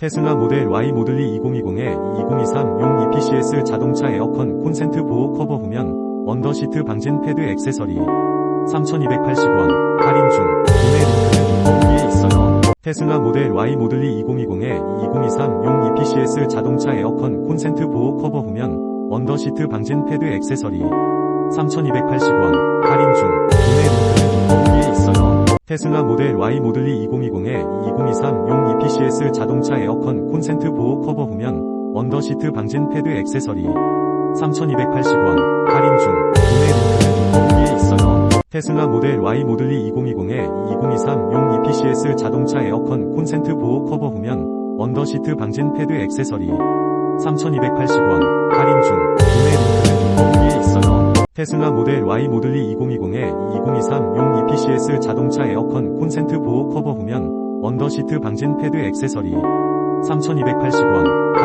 테슬라 모델 Y 모델리 2020에 2023 용 EPCS 자동차 에어컨 콘센트 보호 커버 후면 언더시트 방진 패드 액세서리 3,280원 할인 중 구매 링크는 위에 있어요. 테슬라 모델 Y 모델리 2020에 2023 용 EPCS 자동차 에어컨 콘센트 보호 커버 후면 언더시트 방진 패드 액세서리 3,280원 할인 중 구매 링크는 위에 있어요. 테슬라 모델 Y 모델리 2020에 2023 용 EPCS 자동차 에어컨 콘센트 보호 커버 후면 언더시트 방진 패드 액세서리 3,280원 할인 중 구매 링크는 위에 있어요. 테슬라 모델 Y 모델리 2020에 2023 용 EPCS 자동차 에어컨 콘센트 보호 커버 후면 언더시트 방진 패드 액세서리 3,280원 할인 중 구매 링크는 위에 있어요. 테슬라 모델 Y 모델리 2020에 2023 용 EPCS 자동차 에어컨 콘센트 보호 커버 후면 시트 방진 패드 액세서리 3,280원 할인 중